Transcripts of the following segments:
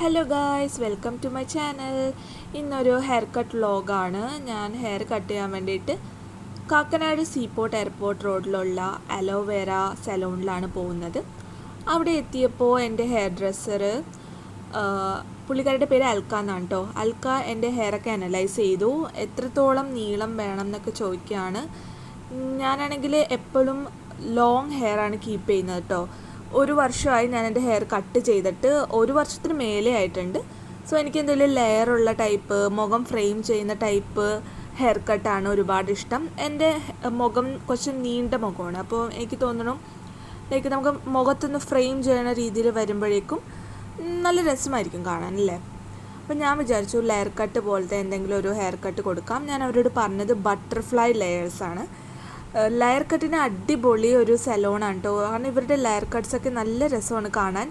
Hello guys welcome to my channel ഇന്നൊരു hair cut വ്ലോഗാണ് ഞാൻ ഹെയർ കട്ട് ചെയ്യാൻ വേണ്ടിയിട്ട് കാക്കനാട് സീപോർട്ട് എയർപോർട്ട് റോഡിലുള്ള അലോവേര സലൂണിലാണ് പോകുന്നത്. അവിടെ എത്തിയപ്പോൾ എന്റെ ഹെയർ ഡ്രസ്സർ പുള്ളിക്കാരുടെ പേര് അൽക്ക എന്നാണ് കേട്ടോ അൽക്ക എന്റെ ഹെയറൊക്കെ അനലൈസ് ചെയ്തു. എത്രത്തോളം നീളം വേണം എന്നൊക്കെ ചോദിക്കുകയാണ്. ഞാനാണെങ്കിൽ എപ്പോഴും ലോങ് ഹെയർ ആണ് കീപ്പ് ചെയ്യുന്നത് കേട്ടോ ഒരു വർഷമായി ഞാൻ എന്റെ ഹെയർ കട്ട് ചെയ്തിട്ട് ഒരു വർഷത്തിന് മേലെ ആയിട്ടുണ്ട്. സോ എനിക്ക് എന്തെങ്കിലും ലെയർ ഉള്ള ടൈപ്പ് മുഖം ഫ്രെയിം ചെയ്യുന്ന ടൈപ്പ് ഹെയർ കട്ടാണ് ഒരുപാട് ഇഷ്ടം. എന്റെ മുഖം കുറച്ച് നീണ്ട മുഖമാണ്. അപ്പോൾ എനിക്ക് തോന്നണം ലൈക്ക് നമുക്ക് മുഖത്തൊന്ന് ഫ്രെയിം ചെയ്യുന്ന രീതിയിൽ വരുമ്പോഴേക്കും നല്ല രസമായിരിക്കും കാണാൻ അല്ലേ? അപ്പം ഞാൻ വിചാരിച്ചു ലെയർ കട്ട് പോലത്തെ എന്തെങ്കിലും ഒരു ഹെയർ കട്ട് കൊടുക്കാം. ഞാൻ അവരോട് പറഞ്ഞത് ബട്ടർഫ്ലൈ ലെയേഴ്സാണ് ലെയർ കട്ടിന് അടിപൊളി ഒരു സലോണാണ് കേട്ടോ കാരണം ഇവരുടെ ലെയർ കട്ട്സൊക്കെ നല്ല രസമാണ് കാണാൻ.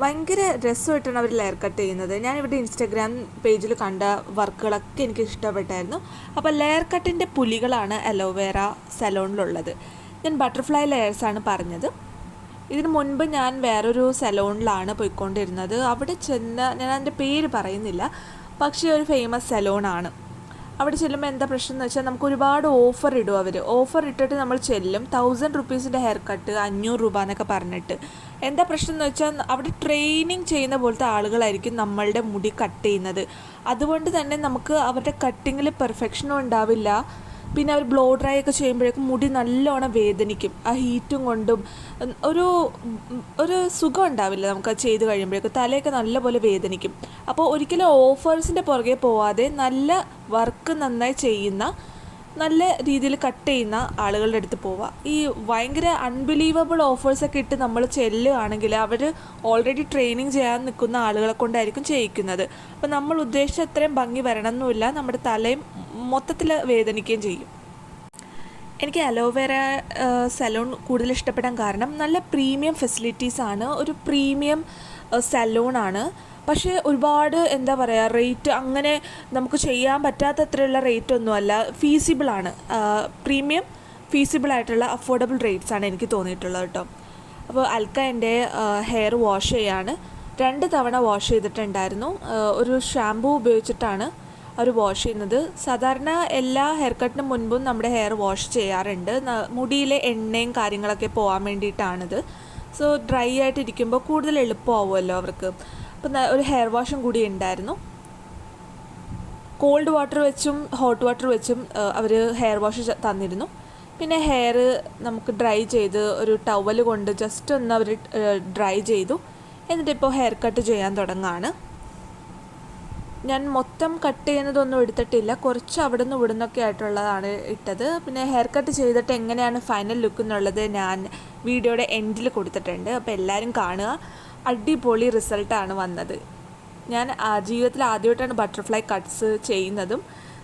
ഭയങ്കര രസമായിട്ടാണ് അവർ ലെയർ കട്ട് ചെയ്യുന്നത്. ഞാൻ ഇവരുടെ ഇൻസ്റ്റാഗ്രാം പേജിൽ കണ്ട വർക്കുകളൊക്കെ എനിക്ക് ഇഷ്ടപ്പെട്ടായിരുന്നു. അപ്പോൾ ലെയർ കട്ടിന്റെ പുലികളാണ് അലോവേറ സെലോണിലുള്ളത് ഞാൻ ബട്ടർഫ്ലൈ ലെയേഴ്സാണ് പറഞ്ഞത്. ഇതിന് മുൻപ് ഞാൻ വേറൊരു സലോണിലാണ് പോയിക്കൊണ്ടിരുന്നത്. അവിടെ ചെന്ന ഞാൻ അതിന്റെ പേര് പറയുന്നില്ല. പക്ഷേ ഒരു ഫേമസ് സലോണാണ് അവിടെ ചെല്ലുമ്പോൾ എന്താ പ്രശ്നം എന്ന് വെച്ചാൽ നമുക്ക് ഒരുപാട് ഓഫർ ഇടും അവർ ഓഫർ ഇട്ടിട്ട് നമ്മൾ ചെല്ലും. തൗസൻഡ് റുപ്പീസിന്റെ ഹെയർ കട്ട് അഞ്ഞൂറ് രൂപ എന്നൊക്കെ പറഞ്ഞിട്ട്. എന്താ പ്രശ്നം എന്ന് വെച്ചാൽ അവിടെ ട്രെയിനിങ് ചെയ്യുന്ന പോലത്തെ ആളുകളായിരിക്കും നമ്മളുടെ മുടി കട്ട് ചെയ്യുന്നത്. അതുകൊണ്ട് തന്നെ നമുക്ക് അവരുടെ കട്ടിങ്ങിൽ പെർഫെക്ഷനും ഉണ്ടാവില്ല. പിന്നെ അവർ ബ്ലോ ഡ്രൈ ഒക്കെ ചെയ്യുമ്പോഴേക്കും മുടി നല്ലോണം വേദനിക്കും. ആ ഹീറ്റും കൊണ്ടും ഒരു ഒരു സുഖം ഉണ്ടാവില്ല നമുക്ക് അത് ചെയ്ത് കഴിയുമ്പോഴേക്കും. തലയൊക്കെ നല്ലപോലെ വേദനിക്കും. അപ്പോൾ ഒരിക്കലും ഓഫേഴ്സിന്റെ പുറകെ പോവാതെ നല്ല വർക്ക് നന്നായി ചെയ്യുന്ന നല്ല രീതിയിൽ കട്ട് ചെയ്യുന്ന ആളുകളുടെ അടുത്ത് പോവുക ഈ ഭയങ്കര അൺബിലീവബിൾ ഓഫേഴ്സൊക്കെ ഇട്ട് നമ്മൾ ചെല്ലുകയാണെങ്കിൽ അവർ ഓൾറെഡി ട്രെയിനിങ് ചെയ്യാൻ നിൽക്കുന്ന ആളുകളെ കൊണ്ടായിരിക്കും ചെയ്യിക്കുന്നത്. അപ്പോൾ നമ്മൾ ഉദ്ദേശിച്ച അത്രയും ഭംഗി വരണമെന്നുമില്ല നമ്മുടെ തലയും മൊത്തത്തിൽ വേദനിക്കുകയും ചെയ്യും. എനിക്ക് അലോവേര സലൂൺ കൂടുതൽ ഇഷ്ടപ്പെടാൻ കാരണം നല്ല പ്രീമിയം ഫെസിലിറ്റീസ് ആണ്. ഒരു പ്രീമിയം സലൂണാണ് പക്ഷേ ഒരുപാട് എന്താ പറയുക റേറ്റ് അങ്ങനെ നമുക്ക് ചെയ്യാൻ പറ്റാത്തത്രയുള്ള റേറ്റ് ഒന്നുമല്ല ഫീസിബിളാണ് പ്രീമിയം ഫീസിബിൾ ആയിട്ടുള്ള അഫോർഡബിൾ റേറ്റ്സ് ആണ് എനിക്ക് തോന്നിയിട്ടുള്ളത് കേട്ടോ. അപ്പോൾ അൽക്ക എന്റെ ഹെയർ വാഷ് ചെയ്യാണ്. രണ്ട് തവണ വാഷ് ചെയ്തിട്ടുണ്ടായിരുന്നു. ഒരു ഷാമ്പൂ ഉപയോഗിച്ചിട്ടാണ് അവർ വാഷ് ചെയ്യുന്നത്. സാധാരണ എല്ലാ ഹെയർ കട്ടിനും മുൻപും നമ്മുടെ ഹെയർ വാഷ് ചെയ്യാറുണ്ട്. മുടിയിലെ എണ്ണയും കാര്യങ്ങളൊക്കെ പോകാൻ വേണ്ടിയിട്ടാണിത്. സോ ഡ്രൈ ആയിട്ടിരിക്കുമ്പോൾ കൂടുതൽ എളുപ്പമാവുമല്ലോ അവർക്ക്. അപ്പം ഒരു ഹെയർ വാഷും കൂടി ഉണ്ടായിരുന്നു കോൾഡ് വാട്ടർ വെച്ചും ഹോട്ട് വാട്ടർ വെച്ചും അവർ ഹെയർ വാഷ് തന്നിരുന്നു. പിന്നെ ഹെയർ നമുക്ക് ഡ്രൈ ചെയ്ത് ഒരു ടവൽ കൊണ്ട് ജസ്റ്റ് ഒന്ന് അവർ ഡ്രൈ ചെയ്തു. എന്നിട്ട് എന്നിട്ടിപ്പോൾ ഹെയർ കട്ട് ചെയ്യാൻ തുടങ്ങുകയാണ് ഞാൻ മൊത്തം കട്ട് ചെയ്യുന്നതൊന്നും എടുത്തിട്ടില്ല. കുറച്ച് അവിടെ നിന്ന് ഇവിടെ നിന്നൊക്കെ ആയിട്ടുള്ളതാണ് ഇട്ടത്. പിന്നെ ഹെയർ കട്ട് ചെയ്തിട്ട് എങ്ങനെയാണ് ഫൈനൽ ലുക്ക് എന്നുള്ളത് ഞാൻ വീഡിയോയുടെ എൻഡിൽ കൊടുത്തിട്ടുണ്ട്. അപ്പോൾ എല്ലാവരും കാണുക. അടിപൊളി റിസൾട്ടാണ് വന്നത്. ഞാൻ ജീവിതത്തിൽ ആദ്യമായിട്ടാണ് ബട്ടർഫ്ലൈ കട്ട്സ് ചെയ്യുന്നതും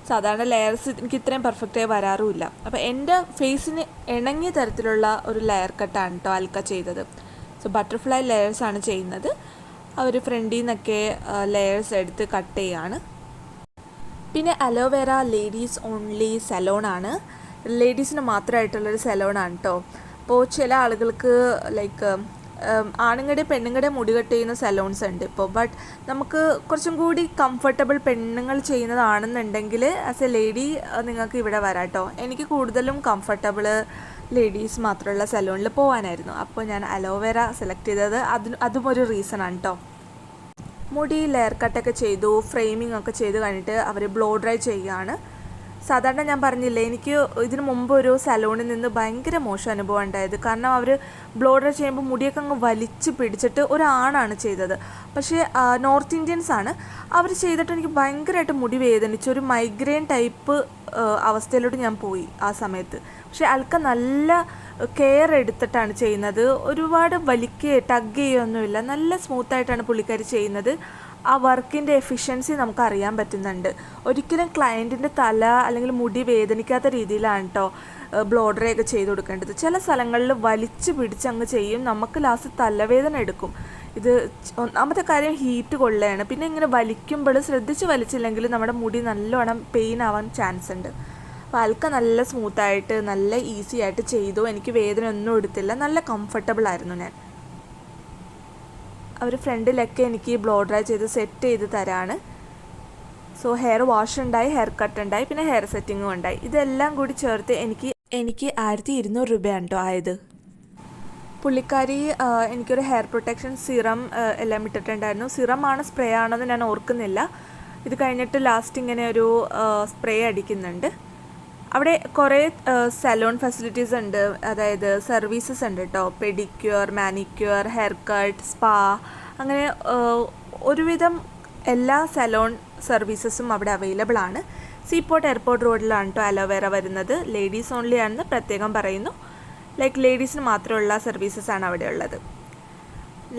സാധാരണ ലെയർസ് എനിക്ക് ഇത്രയും പെർഫെക്റ്റായി വരാറുമില്ല. അപ്പോൾ എന്റെ ഫേസിന് ഇണങ്ങിയ തരത്തിലുള്ള ഒരു ലെയർ കട്ടാണ് കേട്ടോ അൽക്ക ചെയ്തത്. സോ ബട്ടർഫ്ലൈ ലെയേഴ്സാണ് ചെയ്യുന്നത്. അവർ ഫ്രണ്ടിൽ നിന്നൊക്കെ ലെയേഴ്സ് എടുത്ത് കട്ട് ചെയ്യാണ് പിന്നെ അലോവേറ ലേഡീസ് ഓൺലി സലോണാണ് ലേഡീസിന് മാത്രമായിട്ടുള്ളൊരു സലോണാണ് കേട്ടോ. അപ്പോൾ ചില ആളുകൾക്ക് ലൈക്ക് ആണുങ്ങളുടെ പെണ്ണുങ്ങളുടെ മുടി കട്ട് ചെയ്യുന്ന സലോൺസ് ഉണ്ട്. ഇപ്പോൾ ബട്ട് നമുക്ക് കുറച്ചും കൂടി കംഫർട്ടബിൾ പെണ്ണുങ്ങൾ ചെയ്യുന്നതാണെന്നുണ്ടെങ്കിൽ ആസ് എ ലേഡി നിങ്ങൾക്ക് ഇവിടെ വരാം കേട്ടോ എനിക്ക് കൂടുതലും കംഫർട്ടബിൾ ലേഡീസ് മാത്രമുള്ള സലൂണിൽ പോകാനായിരുന്നു അപ്പോൾ ഞാൻ അലോവേര സെലക്ട് ചെയ്തത് അതിന് അതും ഒരു റീസൺ ആണ് കേട്ടോ മുടി ലെയർ കട്ടൊക്കെ ചെയ്തു ഫ്രെയിമിംഗ് ഒക്കെ ചെയ്ത് കഴിഞ്ഞിട്ട് അവർ ബ്ലോ ഡ്രൈ ചെയ്യുകയാണ്. സാധാരണ ഞാൻ പറഞ്ഞില്ലേ എനിക്ക് ഇതിനു മുമ്പ് ഒരു സലൂണിൽ നിന്ന് ഭയങ്കര മോശം അനുഭവം ഉണ്ടായത്. കാരണം അവർ ബ്ലോഡർ ചെയ്യുമ്പോൾ മുടിയൊക്കെ അങ്ങ് വലിച്ച് പിടിച്ചിട്ട് ഒരാണാണ് ചെയ്തത്. പക്ഷേ നോർത്ത് ഇന്ത്യൻസ് ആണ്. അവർ ചെയ്തിട്ട് എനിക്ക് ഭയങ്കരമായിട്ട് മുടി വേദനിച്ചു. ഒരു മൈഗ്രെയിൻ ടൈപ്പ് അവസ്ഥയിലോട്ട് ഞാൻ പോയി ആ സമയത്ത്. പക്ഷേ അൽക്ക നല്ല കെയർ എടുത്തിട്ടാണ് ചെയ്യുന്നത്. ഒരുപാട് വലിക്കുകയോ ടഗ് ചെയ്യുകയൊന്നുമില്ല നല്ല സ്മൂത്തായിട്ടാണ് പുള്ളിക്കാരി ചെയ്യുന്നത്. ആ വർക്കിന്റെ എഫിഷ്യൻസി നമുക്ക് അറിയാൻ പറ്റുന്നുണ്ട്. ഒരിക്കലും ക്ലയന്റിന്റെ തല അല്ലെങ്കിൽ മുടി വേദനിക്കാത്ത രീതിയിലാണ് കേട്ടോ ഒക്കെ ചെയ്ത് കൊടുക്കേണ്ടത്. ചില സ്ഥലങ്ങളിൽ വലിച്ചു പിടിച്ച് അങ്ങ് ചെയ്യും. നമുക്ക് ലാസ്റ്റ് തലവേദന എടുക്കും. ഇത് ഒന്നാമത്തെ കാര്യം ഹീറ്റ് കൊള്ളുകയാണ് പിന്നെ ഇങ്ങനെ വലിക്കുമ്പോൾ ശ്രദ്ധിച്ച് വലിച്ചില്ലെങ്കിൽ നമ്മുടെ മുടി നല്ലോണം പെയിൻ ആവാൻ ചാൻസ് ഉണ്ട്. അപ്പോൾ അൽക്ക നല്ല സ്മൂത്തായിട്ട് നല്ല ഈസി ആയിട്ട് ചെയ്തു. എനിക്ക് വേദന ഒന്നും എടുത്തില്ല. നല്ല കംഫർട്ടബിൾ ആയിരുന്നു ഞാൻ. അവർ ഫ്രണ്ടിലൊക്കെ എനിക്ക് ബ്ലോ ഡ്രൈ ചെയ്ത് സെറ്റ് ചെയ്ത് തരാണ്. സോ ഹെയർ വാഷ് ഉണ്ടായി ഹെയർ കട്ട് ഉണ്ടായി പിന്നെ ഹെയർ സെറ്റിങ്ങും ഉണ്ടായി. ഇതെല്ലാം കൂടി ചേർത്ത് എനിക്ക് എനിക്ക് ആയിരത്തി ഇരുന്നൂറ് രൂപയാണ് കേട്ടോ ആയത്. പുള്ളിക്കാരി എനിക്കൊരു ഹെയർ പ്രൊട്ടക്ഷൻ സിറം എല്ലാം ഇട്ടിട്ടുണ്ടായിരുന്നു. സിറമാണ് സ്പ്രേ ആണെന്ന് ഞാൻ ഓർക്കുന്നില്ല. ഇത് കഴിഞ്ഞിട്ട് ലാസ്റ്റ് ഇങ്ങനെ ഒരു സ്പ്രേ അടിക്കുന്നുണ്ട്. അവിടെ കുറേ സലോൺ ഫെസിലിറ്റീസ് ഉണ്ട്. അതായത് സർവീസസ് ഉണ്ട് കേട്ടോ pedicure manicure hair cut spa അങ്ങനെ ഒരുവിധം എല്ലാ സലോൺ സർവീസസും അവിടെ അവൈലബിൾ ആണ്. സീപോർട്ട് എയർപോർട്ട് റോഡിലാണ് കേട്ടോ അലോവേറ വരുന്നത്. ലേഡീസ് ഓൺലി ആണെന്ന് പ്രത്യേകം പറയുന്നു. ലൈക്ക് ലേഡീസിന് മാത്രമുള്ള സർവീസസ് ആണ് അവിടെ ഉള്ളത്.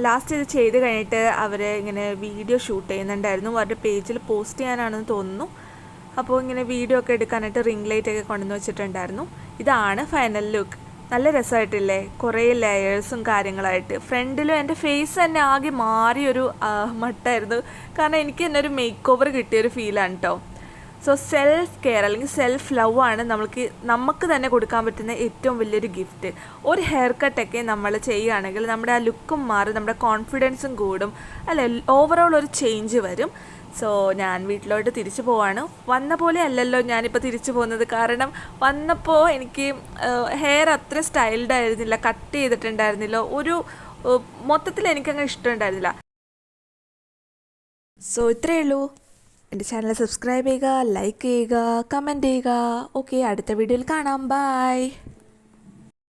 ലാസ്റ്റ് ഇത് ചെയ്ത് കഴിഞ്ഞിട്ട് അവർ ഇങ്ങനെ വീഡിയോ ഷൂട്ട് ചെയ്യുന്നുണ്ടായിരുന്നു. അവരുടെ പേജിൽ പോസ്റ്റ് ചെയ്യാനാണെന്ന് തോന്നുന്നു. അപ്പോൾ ഇങ്ങനെ വീഡിയോ ഒക്കെ എടുക്കാനായിട്ട് റിംഗ് ലൈറ്റ് ഒക്കെ കൊണ്ടുവന്ന് വെച്ചിട്ടുണ്ടായിരുന്നു. ഇതാണ് ഫൈനൽ ലുക്ക് നല്ല രസമായിട്ടില്ലേ? കുറേ ലെയേഴ്സും കാര്യങ്ങളായിട്ട്. ഫ്രണ്ടിലും എന്റെ ഫേസ് തന്നെ ആകെ മാറിയൊരു മട്ടായിരുന്നു. കാരണം എനിക്ക് തന്നെ ഒരു മേക്ക് ഓവർ കിട്ടിയൊരു ഫീലാണ് കേട്ടോ സോ സെൽഫ് കെയർ അല്ലെങ്കിൽ സെൽഫ് ലവ് ആണ് നമുക്ക് നമുക്ക് തന്നെ കൊടുക്കാൻ പറ്റുന്ന ഏറ്റവും വലിയൊരു ഗിഫ്റ്റ് ഒരു ഹെയർ കട്ടൊക്കെ നമ്മൾ ചെയ്യുകയാണെങ്കിൽ നമ്മുടെ ആ ലുക്കും മാറും നമ്മുടെ കോൺഫിഡൻസും കൂടും. അല്ലെ? ഓവറോൾ ഒരു ചേഞ്ച് വരും. സോ ഞാൻ വീട്ടിലോട്ട് തിരിച്ചു പോവാണ്. വന്ന പോലെ അല്ലല്ലോ ഞാനിപ്പോൾ തിരിച്ചു പോകുന്നത്. കാരണം വന്നപ്പോൾ എനിക്ക് ഹെയർ അത്ര സ്റ്റൈൽഡ് ആയിരുന്നില്ല കട്ട് ചെയ്തിട്ടുണ്ടായിരുന്നില്ല. ഒരു മൊത്തത്തിൽ എനിക്കങ്ങ് ഇഷ്ടമുണ്ടായിരുന്നില്ല സോ ഇത്രയേ ഉള്ളൂ. എന്റെ ചാനൽ സബ്സ്ക്രൈബ് ചെയ്യുക ലൈക്ക് ചെയ്യുക കമന്റ് ചെയ്യുക. ഓക്കെ അടുത്ത വീഡിയോയിൽ കാണാം. ബൈ